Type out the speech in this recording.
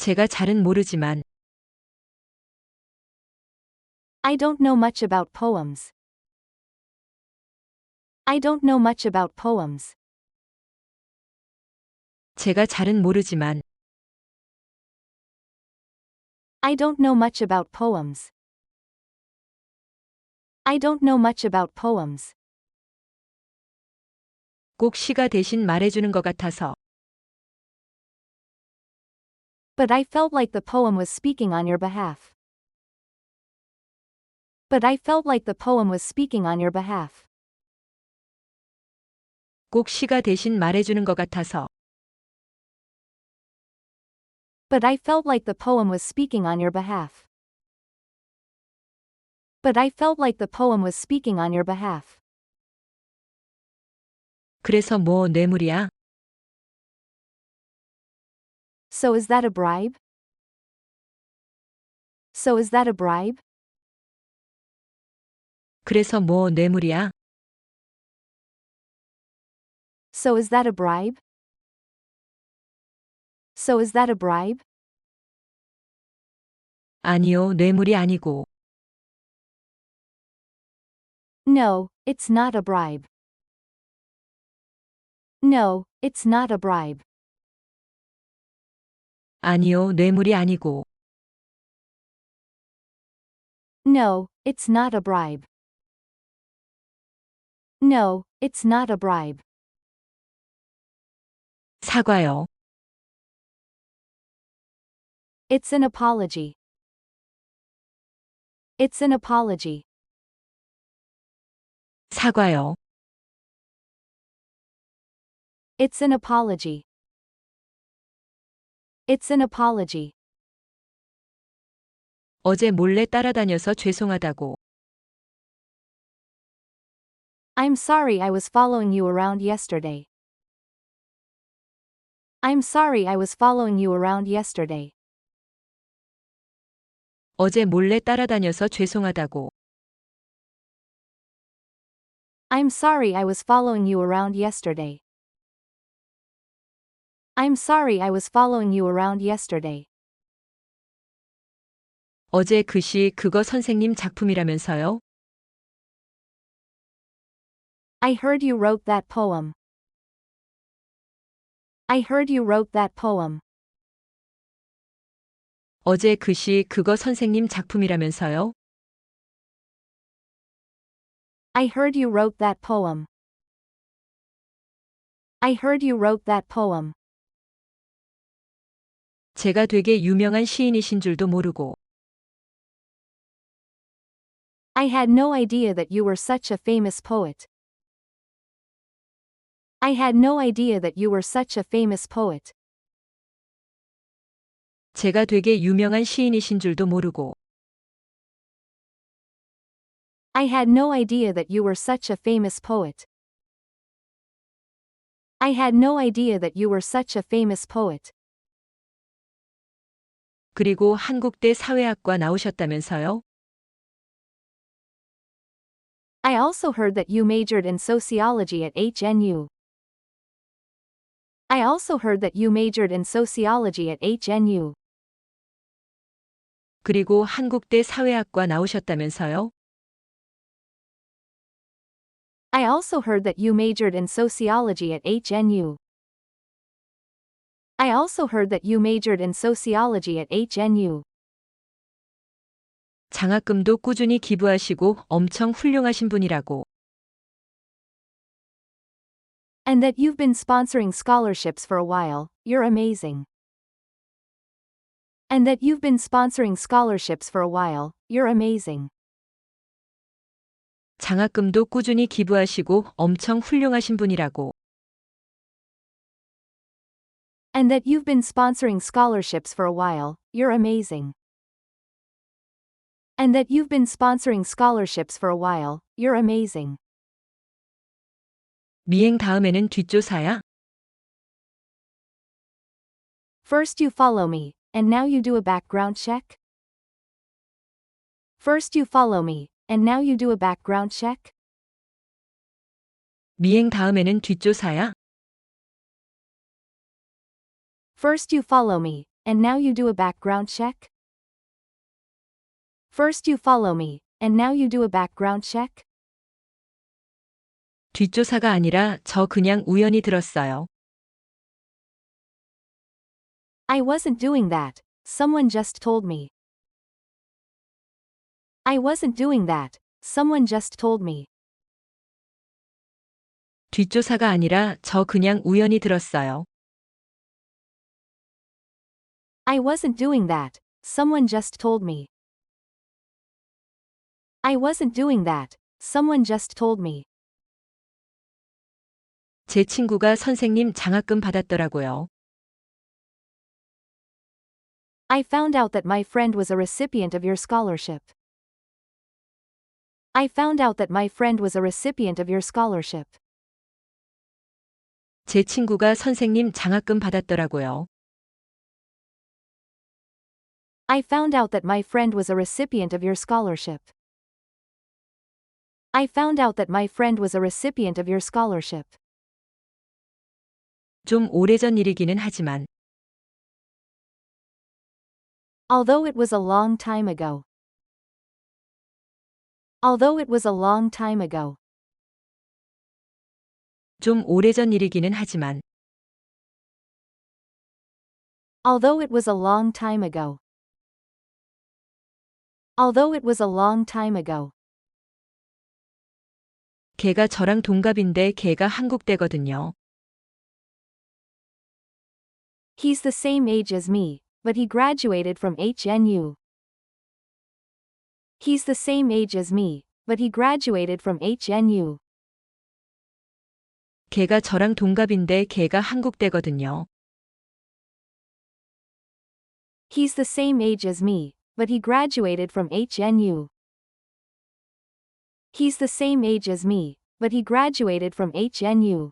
제가 잘은 모르지만 I don't know much about poems. I don't know much about poems. 제가 잘은 모르지만 I don't know much about poems. I don't know much about poems. 꼭 시가 대신 말해주는 것 같아서 But I felt like the poem was speaking on your behalf. But I felt like the poem was speaking on your behalf. 꼭 시가 대신 말해주는 것 같아서 But I felt like the poem was speaking on your behalf. But I felt like the poem was speaking on your behalf. 그래서 뭐 뇌물이야? So is that a bribe? So is that a bribe? 그래서 뭐 뇌물이야? So is that a bribe? So is that a bribe? 아니요, 뇌물이 아니고 No, it's not a bribe. No, it's not a bribe. 아니요, 뇌물이 아니고 No, it's not a bribe. No, it's not a bribe. 사과요. It's an apology. It's an apology. 사과요. It's an apology. It's an apology. 어제 몰래 따라다녀서 죄송하다고. I'm sorry I was following you around yesterday. I'm sorry I was following you around yesterday. 어제 몰래 따라다녀서 죄송하다고. I'm sorry I was following you around yesterday. I'm sorry I was following you around yesterday. 어제 그 시 그거 선생님 작품이라면서요? I heard you wrote that poem. I heard you wrote that poem. 어제 그 시 그거 선생님 작품이라면서요? I heard you wrote that poem. I heard you wrote that poem. 제가 되게 유명한 시인이신 줄도 모르고 I had no idea that you were such a famous poet. I had no idea that you were such a famous poet. 제가 되게 유명한 시인이신 줄도 모르고 I had no idea that you were such a famous poet. I had no idea that you were such a famous poet. 그리고 한국대 사회학과 나오셨다면서요? I also heard that you majored in sociology at HNU. I also heard that you majored in sociology at HNU. 그리고 한국대 사회학과 나오셨다면서요? I also heard that you majored in sociology at HNU. I also heard that you majored in sociology at HNU. 장학금도 꾸준히 기부하시고 엄청 훌륭하신 분이라고. And that you've been sponsoring scholarships for a while, you're amazing. And that you've been sponsoring scholarships for a while, you're amazing. 장학금도 꾸준히 기부하시고 엄청 훌륭하신 분이라고. And that you've been sponsoring scholarships for a while, you're amazing. And that you've been sponsoring scholarships for a while, you're amazing. 미행 다음에는 뒷조사야? First you follow me, and now you do a background check? First you follow me, and now you do a background check? 미행 다음에는 뒷조사야? First you follow me, and now you do a background check? First you follow me, and now you do a background check? 뒷조사가 아니라 저 그냥 우연히 들었어요. I wasn't doing that, someone just told me. I wasn't doing that, someone just told me. 뒷조사가 아니라 저 그냥 우연히 들었어요. I wasn't doing that, someone just told me. I wasn't doing that, someone just told me. 제 친구가 선생님 장학금 받았더라고요. I found out that my friend was a recipient of your scholarship. I found out that my friend was a recipient of your scholarship. 제 친구가 선생님 장학금 받았더라고요. I found out that my friend was a recipient of your scholarship. I found out that my friend was a recipient of your scholarship. 좀 오래전 일이기는 하지만 Although it was a long time ago. Although it was a long time ago. 좀 오래전 일이기는 하지만 Although it was a long time ago. Although it was a long time ago. 걔가 저랑 동갑인데 걔가 한국대거든요. He's the same age as me, but he graduated from HNU. He's the same age as me, but he graduated from HNU. 걔가 저랑 동갑인데 걔가 한국대거든요. He's the same age as me, but he graduated from HNU. He's the same age as me, but he graduated from HNU.